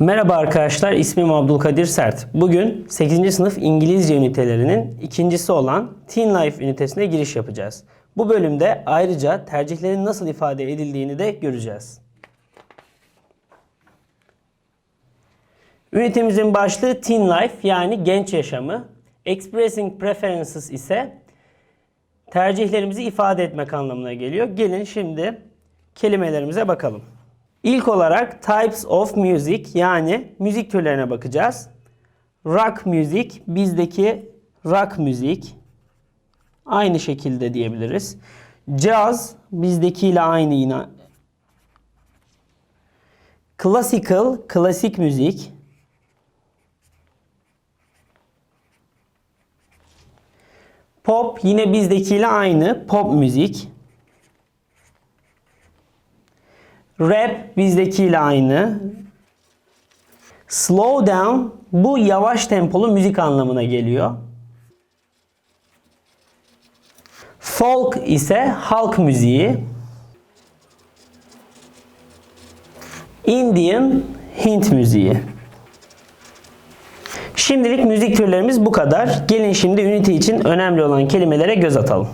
Merhaba arkadaşlar, ismim Abdülkadir Sert. Bugün 8. sınıf İngilizce ünitelerinin ikincisi olan Teen Life ünitesine giriş yapacağız. Bu bölümde ayrıca tercihlerin nasıl ifade edildiğini de göreceğiz. Ünitemizin başlığı Teen Life yani genç yaşamı. Expressing Preferences ise tercihlerimizi ifade etmek anlamına geliyor. Gelin şimdi kelimelerimize bakalım. İlk olarak types of music yani müzik türlerine bakacağız. Rock müzik bizdeki rock müzik aynı şekilde diyebiliriz. Jazz bizdekiyle aynı yine. Classical klasik müzik. Pop yine bizdekiyle aynı pop müzik. Rap bizdekiyle aynı. Slow down bu yavaş tempolu müzik anlamına geliyor. Folk ise halk müziği. Indian Hint müziği. Şimdilik müzik türlerimiz bu kadar. Gelin şimdi ünite için önemli olan kelimelere göz atalım.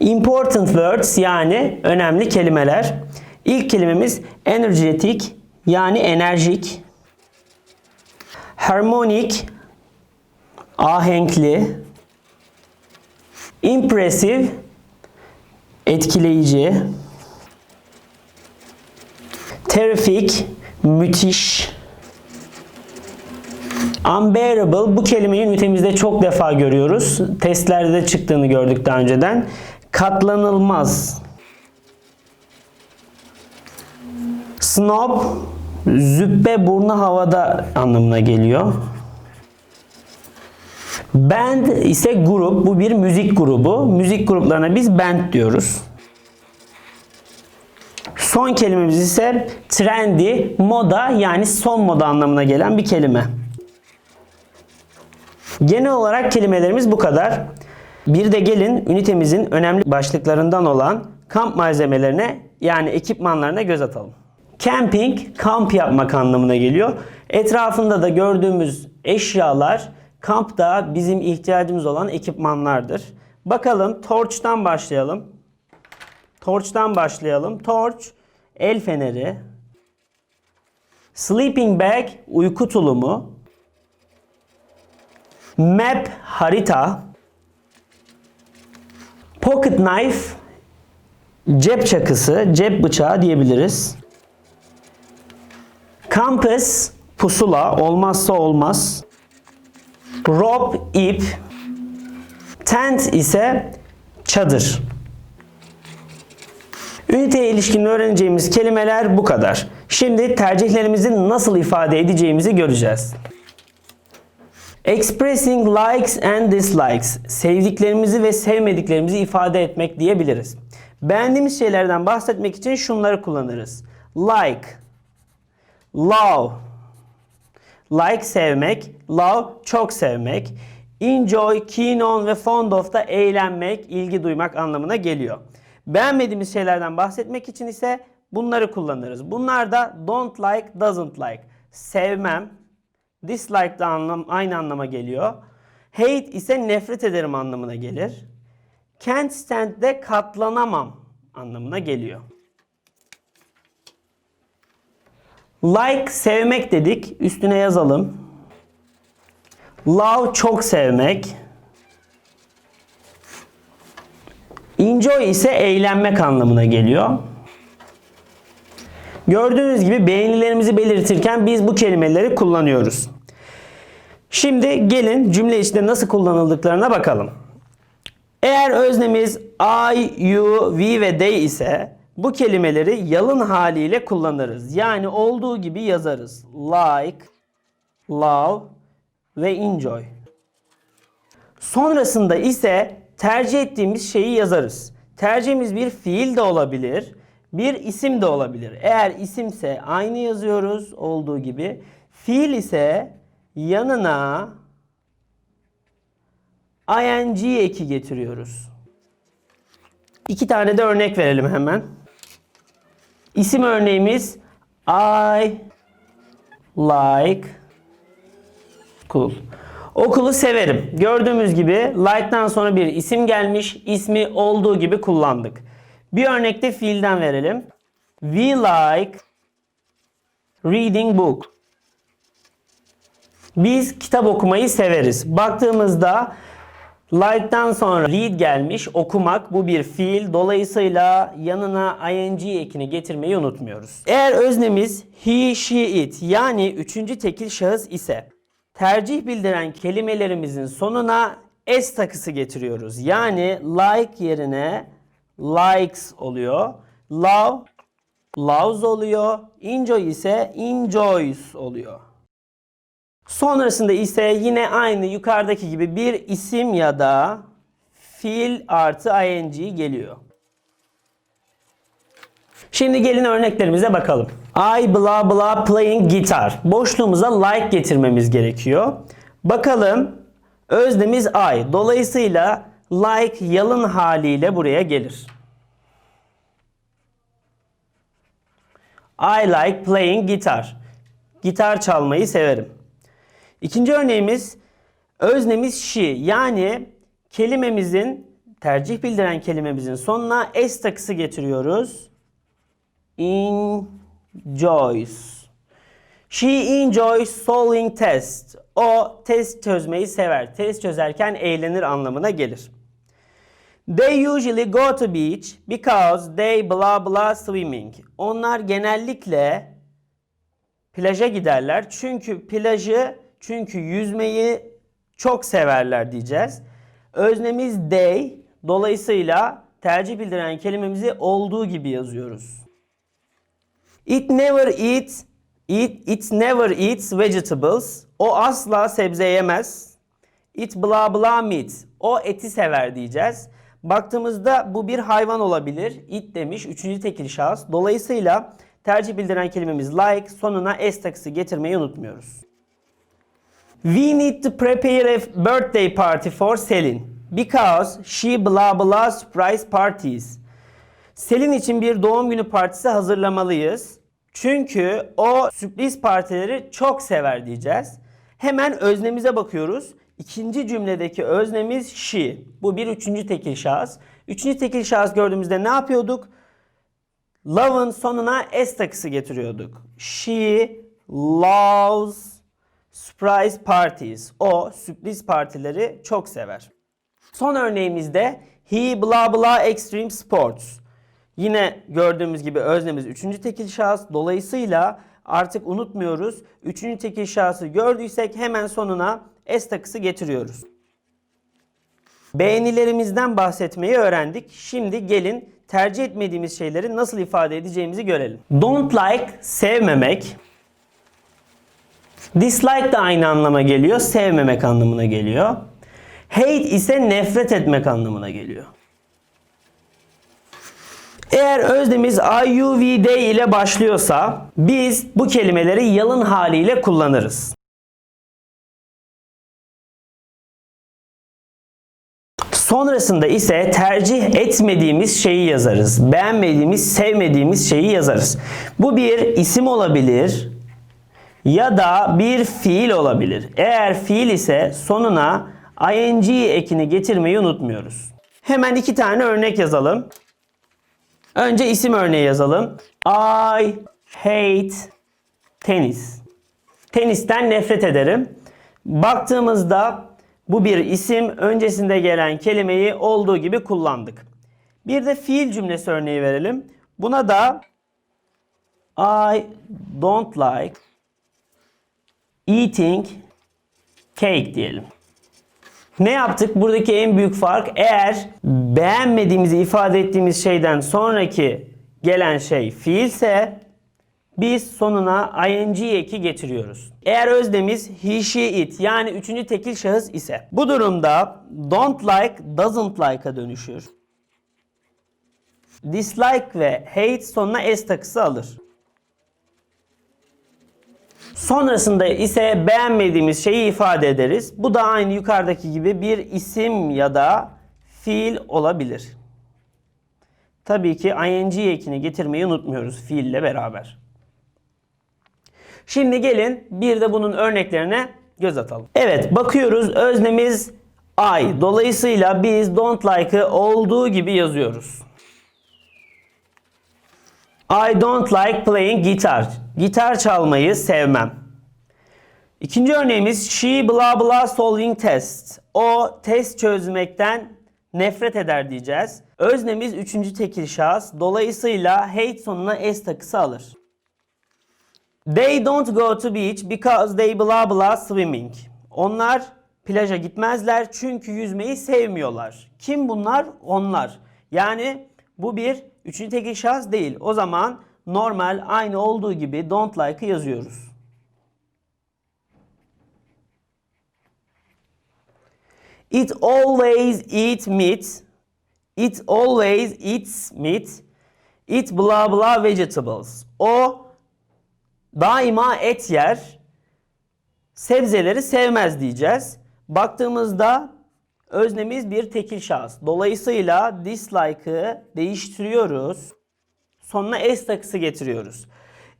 Important words yani önemli kelimeler. İlk kelimemiz energetic yani enerjik. Harmonic ahenkli. Impressive etkileyici. Terrific müthiş. Unbearable bu kelimeyi ünitemizde çok defa görüyoruz. Testlerde de çıktığını gördük daha önceden. Katlanılmaz. Snob züppe burnu havada anlamına geliyor. Band ise grup. Bu bir müzik grubu. Müzik gruplarına biz band diyoruz. Son kelimemiz ise trendy, moda yani son moda anlamına gelen bir kelime. Genel olarak kelimelerimiz bu kadar. Bir de gelin ünitemizin önemli başlıklarından olan kamp malzemelerine yani ekipmanlarına göz atalım. Camping, kamp yapmak anlamına geliyor. Etrafında da gördüğümüz eşyalar kampta bizim ihtiyacımız olan ekipmanlardır. Bakalım torçtan başlayalım. Torçtan başlayalım. Torç, el feneri. Sleeping bag, uyku tulumu. Map, harita. Pocket knife, cep çakısı, cep bıçağı diyebiliriz. Compass, pusula, olmazsa olmaz. Rope, ip. Tent ise çadır. Üniteye ilişkin öğreneceğimiz kelimeler bu kadar. Şimdi tercihlerimizi nasıl ifade edeceğimizi göreceğiz. Expressing likes and dislikes. Sevdiklerimizi ve sevmediklerimizi ifade etmek diyebiliriz. Beğendiğimiz şeylerden bahsetmek için şunları kullanırız. Like, love. Like sevmek, love çok sevmek. Enjoy, keen on ve fond of da eğlenmek, ilgi duymak anlamına geliyor. Beğenmediğimiz şeylerden bahsetmek için ise bunları kullanırız. Bunlar da don't like, doesn't like. Sevmem, dislike de anlam, aynı anlama geliyor. Hate ise nefret ederim anlamına gelir. Can't stand de katlanamam anlamına geliyor. Like sevmek dedik. Üstüne yazalım. Love çok sevmek. Enjoy ise eğlenmek anlamına geliyor. Gördüğünüz gibi beğenilerimizi belirtirken biz bu kelimeleri kullanıyoruz. Şimdi gelin cümle içinde nasıl kullanıldıklarına bakalım. Eğer öznemiz I, you, we ve they ise bu kelimeleri yalın haliyle kullanırız. Yani olduğu gibi yazarız. Like, love ve enjoy. Sonrasında ise tercih ettiğimiz şeyi yazarız. Tercihimiz bir fiil de olabilir, bir isim de olabilir. Eğer isimse aynı yazıyoruz olduğu gibi. Fiil ise yanına ing eki getiriyoruz. İki tane de örnek verelim hemen. İsim örneğimiz I like school. Okulu severim. Gördüğümüz gibi like'tan sonra bir isim gelmiş. İsmi olduğu gibi kullandık. Bir örnekte fiilden verelim. We like reading book. Biz kitap okumayı severiz. Baktığımızda like'tan sonra read gelmiş, okumak bu bir fiil. Dolayısıyla yanına ing ekini getirmeyi unutmuyoruz. Eğer öznemiz he, she, it yani üçüncü tekil şahıs ise tercih bildiren kelimelerimizin sonuna s takısı getiriyoruz. Yani like yerine likes oluyor. Love, loves oluyor. Enjoy ise enjoys oluyor. Sonrasında ise yine aynı yukarıdaki gibi bir isim ya da fiil artı ing geliyor. Şimdi gelin örneklerimize bakalım. I blah blah playing guitar. Boşluğumuza like getirmemiz gerekiyor. Bakalım öznemiz I. Dolayısıyla like yalın haliyle buraya gelir. I like playing guitar. Gitar çalmayı severim. İkinci örneğimiz öznemiz she yani kelimemizin tercih bildiren kelimemizin sonuna s takısı getiriyoruz. Enjoys. She enjoys solving test. O test çözmeyi sever. Test çözerken eğlenir anlamına gelir. They usually go to beach because they blah blah swimming. Onlar genellikle plaja giderler. Çünkü plajı, çünkü yüzmeyi çok severler diyeceğiz. Öznemiz they. Dolayısıyla tercih bildiren kelimemizi olduğu gibi yazıyoruz. It never eats it, it never eats vegetables. O asla sebze yemez. It blah blah meat. O eti sever diyeceğiz. Baktığımızda bu bir hayvan olabilir. It demiş. Üçüncü tekil şahıs. Dolayısıyla tercih bildiren kelimemiz like. Sonuna s takısı getirmeyi unutmuyoruz. We need to prepare a birthday party for Selin. Because she blah blah surprise parties. Selin için bir doğum günü partisi hazırlamalıyız. Çünkü o sürpriz partileri çok sever diyeceğiz. Hemen öznemize bakıyoruz. İkinci cümledeki öznemiz she. Bu bir üçüncü tekil şahıs. Üçüncü tekil şahıs gördüğümüzde ne yapıyorduk? Love'ın sonuna s takısı getiriyorduk. She loves surprise parties. O sürpriz partileri çok sever. Son örneğimizde he blah blah extreme sports. Yine gördüğümüz gibi öznemiz üçüncü tekil şahıs. Dolayısıyla artık unutmuyoruz. Üçüncü tekil şahsı gördüysek hemen sonuna s takısı getiriyoruz. Beğenilerimizden bahsetmeyi öğrendik. Şimdi gelin tercih etmediğimiz şeyleri nasıl ifade edeceğimizi görelim. Don't like sevmemek. Dislike de aynı anlama geliyor. Sevmemek anlamına geliyor. Hate ise nefret etmek anlamına geliyor. Eğer öznemiz IUVD ile başlıyorsa biz bu kelimeleri yalın haliyle kullanırız. Sonrasında ise tercih etmediğimiz şeyi yazarız. Beğenmediğimiz, sevmediğimiz şeyi yazarız. Bu bir isim olabilir ya da bir fiil olabilir. Eğer fiil ise sonuna ing ekini getirmeyi unutmuyoruz. Hemen iki tane örnek yazalım. Önce isim örneği yazalım. I hate tenis. Tenisten nefret ederim. Baktığımızda bu bir isim. Öncesinde gelen kelimeyi olduğu gibi kullandık. Bir de fiil cümlesi örneği verelim. Buna da I don't like eating cake diyelim. Ne yaptık? Buradaki en büyük fark eğer beğenmediğimizi ifade ettiğimiz şeyden sonraki gelen şey fiilse biz sonuna ing eki getiriyoruz. Eğer öznemiz he, she, it yani üçüncü tekil şahıs ise bu durumda don't like, doesn't like'a dönüşür. Dislike ve hate sonuna s takısı alır. Sonrasında ise beğenmediğimiz şeyi ifade ederiz. Bu da aynı yukarıdaki gibi bir isim ya da fiil olabilir. Tabii ki ing ekini getirmeyi unutmuyoruz fiille beraber. Şimdi gelin bir de bunun örneklerine göz atalım. Evet bakıyoruz öznemiz I. Dolayısıyla biz don't like'ı olduğu gibi yazıyoruz. I don't like playing guitar. Gitar çalmayı sevmem. İkinci örneğimiz she blah blah solving test. O test çözmekten nefret eder diyeceğiz. Öznemiz üçüncü tekil şahıs. Dolayısıyla hate sonuna s takısı alır. They don't go to beach because they blah blah swimming. Onlar plaja gitmezler çünkü yüzmeyi sevmiyorlar. Kim bunlar? Onlar. Yani bu bir üçüncü tekil şahıs değil. O zaman normal aynı olduğu gibi don't like'ı yazıyoruz. It always eat meat. It always eats meat. It blah blah vegetables. O daima et yer. Sebzeleri sevmez diyeceğiz. Baktığımızda öznemiz bir tekil şahıs. Dolayısıyla dislike'ı değiştiriyoruz. Sonuna s takısı getiriyoruz.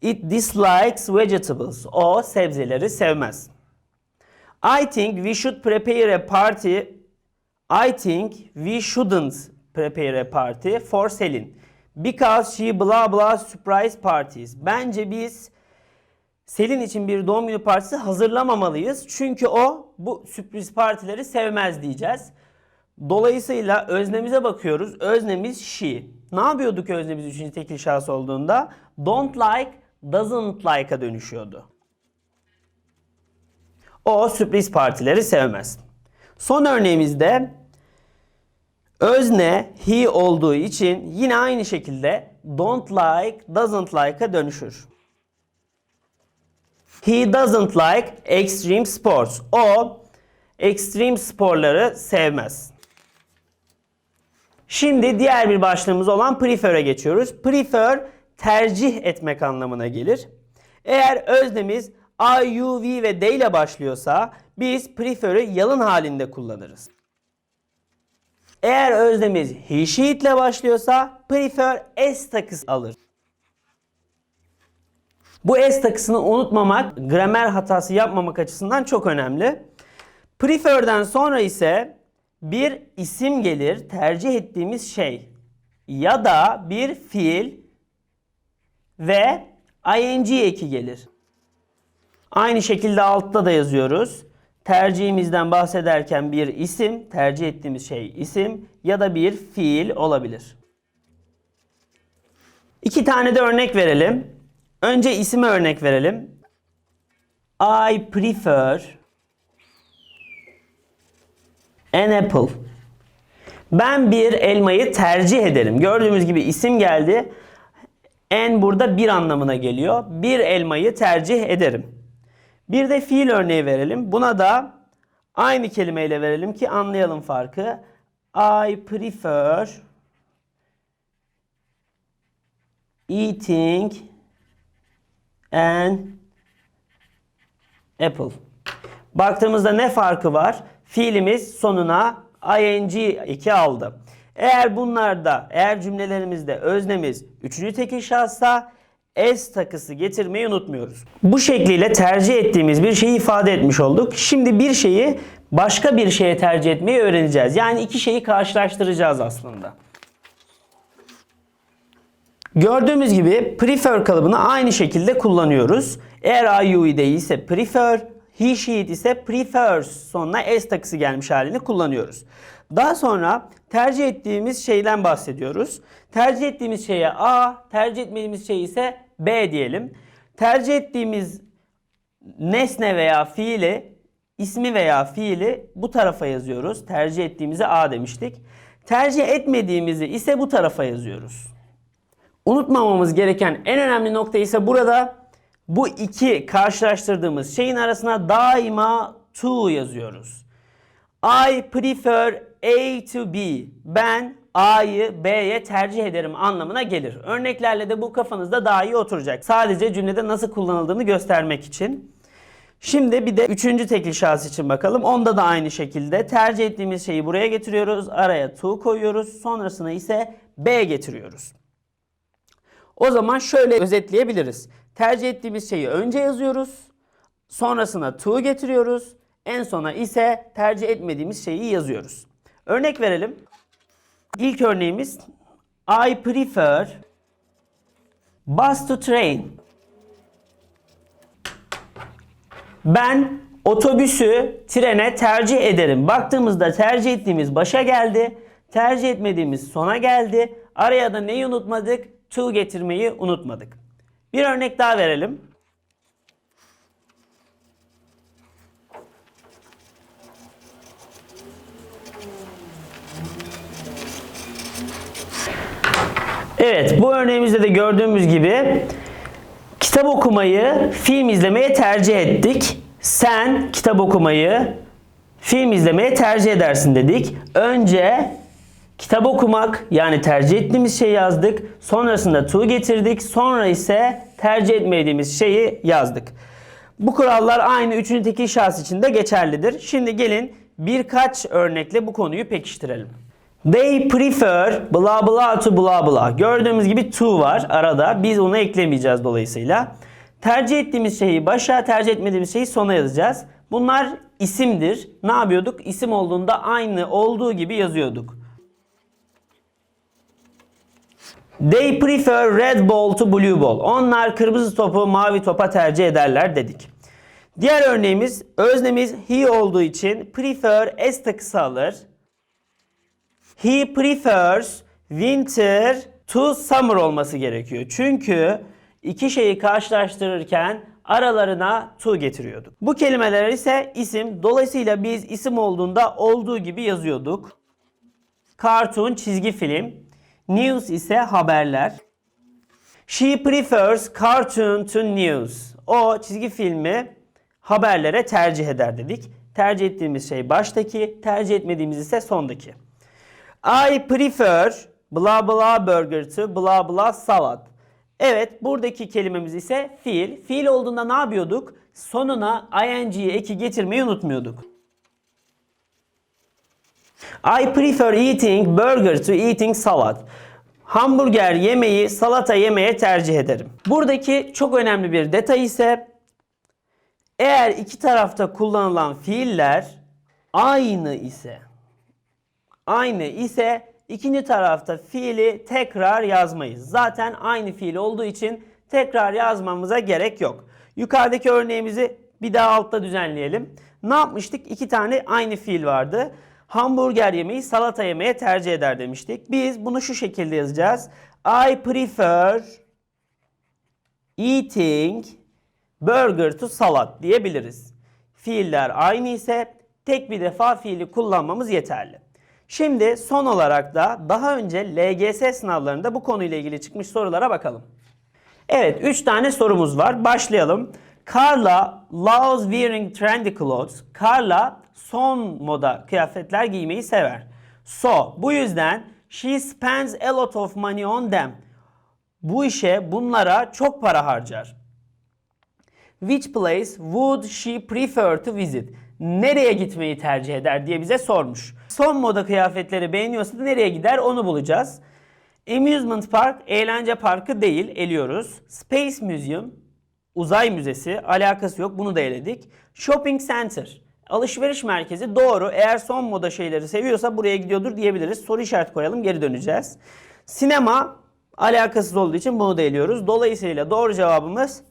It dislikes vegetables. O sebzeleri sevmez. I think we should prepare a party. I think we shouldn't prepare a party for Selin. Because she blah blah surprise parties. Bence biz Selin için bir doğum günü partisi hazırlamamalıyız. Çünkü o bu sürpriz partileri sevmez diyeceğiz. Dolayısıyla öznemize bakıyoruz. Öznemiz she. Ne yapıyorduk öznemiz üçüncü tekil şahıs olduğunda? Don't like, doesn't like'a dönüşüyordu. O sürpriz partileri sevmez. Son örneğimizde özne he olduğu için yine aynı şekilde don't like, doesn't like'a dönüşür. He doesn't like extreme sports. O extreme sporları sevmez. Şimdi diğer bir başlığımız olan prefer'e geçiyoruz. Prefer tercih etmek anlamına gelir. Eğer öznemiz I, you, we ve they ile başlıyorsa biz prefer'ı yalın halinde kullanırız. Eğer öznemiz he, she, ile başlıyorsa prefer s takısı alır. Bu s takısını unutmamak, gramer hatası yapmamak açısından çok önemli. Prefer'den sonra ise bir isim gelir, tercih ettiğimiz şey ya da bir fiil ve ing eki gelir. Aynı şekilde altta da yazıyoruz. Tercihimizden bahsederken bir isim, tercih ettiğimiz şey isim ya da bir fiil olabilir. İki tane de örnek verelim. Önce isime örnek verelim. I prefer an apple. Ben bir elmayı tercih ederim. Gördüğümüz gibi isim geldi. En burada bir anlamına geliyor. Bir elmayı tercih ederim. Bir de fiil örneği verelim. Buna da aynı kelimeyle verelim ki anlayalım farkı. I prefer eating an apple. Baktığımızda ne farkı var? Fiilimiz sonuna ing eki aldı. Eğer bunlarda, eğer cümlelerimizde öznemiz üçüncü tekil şahsa s takısı getirmeyi unutmuyoruz. Bu şekliyle tercih ettiğimiz bir şeyi ifade etmiş olduk. Şimdi bir şeyi başka bir şeye tercih etmeyi öğreneceğiz. Yani iki şeyi karşılaştıracağız aslında. Gördüğümüz gibi prefer kalıbını aynı şekilde kullanıyoruz. Eğer I, you, they ise prefer, he, she, ise prefers sonuna s takısı gelmiş halini kullanıyoruz. Daha sonra tercih ettiğimiz şeyden bahsediyoruz. Tercih ettiğimiz şeye A, tercih etmediğimiz şey ise B diyelim. Tercih ettiğimiz nesne veya fiili, ismi veya fiili bu tarafa yazıyoruz. Tercih ettiğimize A demiştik. Tercih etmediğimizi ise bu tarafa yazıyoruz. Unutmamamız gereken en önemli nokta ise burada bu iki karşılaştırdığımız şeyin arasına daima to yazıyoruz. I prefer A to B. Ben A'yı B'ye tercih ederim anlamına gelir. Örneklerle de bu kafanızda daha iyi oturacak. Sadece cümlede nasıl kullanıldığını göstermek için. Şimdi bir de üçüncü tekil şahıs için bakalım. Onda da aynı şekilde tercih ettiğimiz şeyi buraya getiriyoruz. Araya to koyuyoruz. Sonrasına ise B getiriyoruz. O zaman şöyle özetleyebiliriz. Tercih ettiğimiz şeyi önce yazıyoruz. Sonrasına to getiriyoruz. En sona ise tercih etmediğimiz şeyi yazıyoruz. Örnek verelim. İlk örneğimiz I prefer bus to train. Ben otobüsü trene tercih ederim. Baktığımızda tercih ettiğimiz başa geldi. Tercih etmediğimiz sona geldi. Araya da neyi unutmadık? To getirmeyi unutmadık. Bir örnek daha verelim. Evet, bu örneğimizde de gördüğümüz gibi kitap okumayı film izlemeye tercih ettik. Sen kitap okumayı film izlemeye tercih edersin dedik. Önce kitap okumak yani tercih ettiğimiz şeyi yazdık. Sonrasında to getirdik. Sonra ise tercih etmediğimiz şeyi yazdık. Bu kurallar aynı üçüncü tekil şahıs için de geçerlidir. Şimdi gelin birkaç örnekle bu konuyu pekiştirelim. They prefer bla bla to bla bla. Gördüğümüz gibi to var arada. Biz onu eklemeyeceğiz dolayısıyla. Tercih ettiğimiz şeyi başa, tercih etmediğimiz şeyi sona yazacağız. Bunlar isimdir. Ne yapıyorduk? İsim olduğunda aynı olduğu gibi yazıyorduk. They prefer red ball to blue ball. Onlar kırmızı topu mavi topa tercih ederler dedik. Diğer örneğimiz öznemiz he olduğu için prefer s de kısa alır. He prefers winter to summer olması gerekiyor. Çünkü iki şeyi karşılaştırırken aralarına to getiriyorduk. Bu kelimeler ise isim. Dolayısıyla biz isim olduğunda olduğu gibi yazıyorduk. Cartoon çizgi film. News ise haberler. She prefers cartoon to news. O çizgi filmi haberlere tercih eder dedik. Tercih ettiğimiz şey baştaki, tercih etmediğimiz ise sondaki. I prefer bla bla burger to bla bla salad. Evet buradaki kelimemiz ise fiil. Fiil olduğunda ne yapıyorduk? Sonuna ing'yi eki getirmeyi unutmuyorduk. I prefer eating burger to eating salad. Hamburger yemeği salata yemeye tercih ederim. Buradaki çok önemli bir detay ise eğer iki tarafta kullanılan fiiller aynı ise aynı ise ikinci tarafta fiili tekrar yazmayız. Zaten aynı fiil olduğu için tekrar yazmamıza gerek yok. Yukarıdaki örneğimizi bir daha altta düzenleyelim. Ne yapmıştık? İki tane aynı fiil vardı. Hamburger yemeği salata yemeye tercih eder demiştik. Biz bunu şu şekilde yazacağız. I prefer eating burger to salad diyebiliriz. Fiiller aynı ise tek bir defa fiili kullanmamız yeterli. Şimdi son olarak da daha önce LGS sınavlarında bu konuyla ilgili çıkmış sorulara bakalım. Evet 3 tane sorumuz var. Başlayalım. Carla loves wearing trendy clothes. Carla son moda kıyafetler giymeyi sever. So bu yüzden she spends a lot of money on them. Bu işe bunlara çok para harcar. Which place would she prefer to visit? Nereye gitmeyi tercih eder diye bize sormuş. Son moda kıyafetleri beğeniyorsa nereye gider onu bulacağız. Amusement Park eğlence parkı değil eliyoruz. Space Museum uzay müzesi alakası yok bunu da eledik. Shopping Center alışveriş merkezi doğru eğer son moda şeyleri seviyorsa buraya gidiyordur diyebiliriz. Soru işareti koyalım geri döneceğiz. Sinema alakasız olduğu için bunu da eliyoruz. Dolayısıyla doğru cevabımız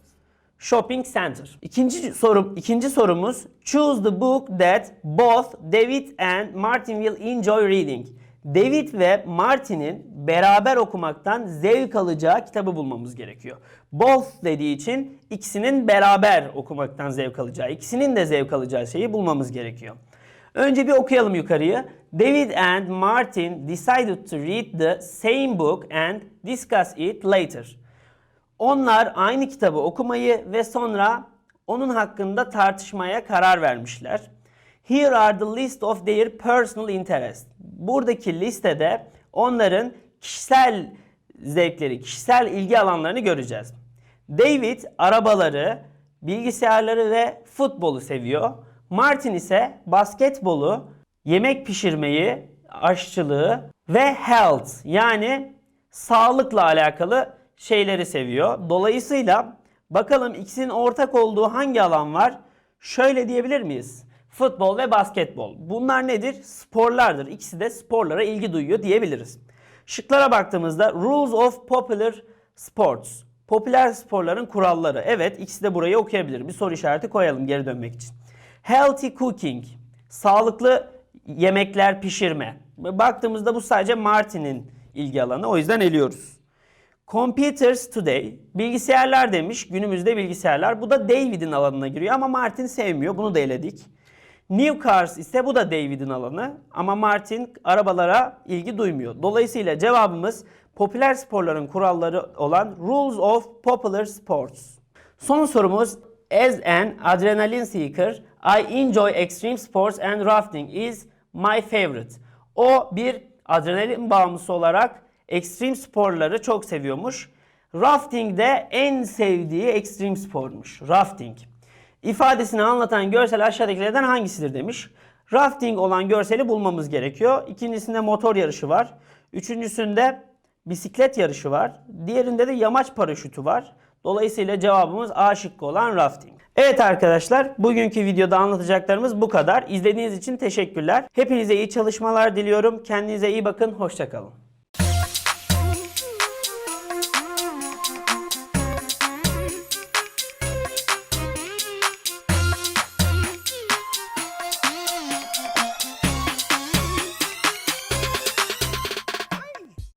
Shopping Center. İkinci sorum, ikinci sorumuz Choose the book that both David and Martin will enjoy reading. David ve Martin'in beraber okumaktan zevk alacağı kitabı bulmamız gerekiyor. Both dediği için ikisinin beraber okumaktan zevk alacağı, ikisinin de zevk alacağı şeyi bulmamız gerekiyor. Önce bir okuyalım yukarıyı. David and Martin decided to read the same book and discuss it later. Onlar aynı kitabı okumayı ve sonra onun hakkında tartışmaya karar vermişler. Here are the list of their personal interest. Buradaki listede onların kişisel zevkleri, kişisel ilgi alanlarını göreceğiz. David arabaları, bilgisayarları ve futbolu seviyor. Martin ise basketbolu, yemek pişirmeyi, aşçılığı ve health yani sağlıkla alakalı şeyleri seviyor. Dolayısıyla Bakalım ikisinin ortak olduğu hangi alan var? Şöyle diyebilir miyiz? Futbol ve basketbol. Bunlar nedir? Sporlardır. İkisi de sporlara ilgi duyuyor diyebiliriz. Şıklara baktığımızda Rules of Popular Sports. Popüler sporların kuralları. Evet ikisi de burayı okuyabilir. Bir soru işareti koyalım geri dönmek için. Healthy cooking. Sağlıklı yemekler pişirme. Baktığımızda bu sadece Martin'in ilgi alanı. O yüzden eliyoruz. Computers Today. Bilgisayarlar demiş. Günümüzde bilgisayarlar. Bu da David'in alanına giriyor ama Martin sevmiyor. Bunu da eledik. New Cars ise bu da David'in alanı ama Martin arabalara ilgi duymuyor. Dolayısıyla cevabımız popüler sporların kuralları olan Rules of Popular Sports. Son sorumuz As an adrenaline seeker, I enjoy extreme sports and rafting is my favorite. O bir adrenalin bağımlısı olarak ekstrem sporları çok seviyormuş. Rafting de en sevdiği ekstrem spormuş. Rafting. İfadesini anlatan görsel aşağıdakilerden hangisidir demiş. Rafting olan görseli bulmamız gerekiyor. İkincisinde motor yarışı var. Üçüncüsünde bisiklet yarışı var. Diğerinde de yamaç paraşütü var. Dolayısıyla cevabımız A şıkkı olan rafting. Evet arkadaşlar bugünkü videoda anlatacaklarımız bu kadar. İzlediğiniz için teşekkürler. Hepinize iyi çalışmalar diliyorum. Kendinize iyi bakın. Hoşçakalın.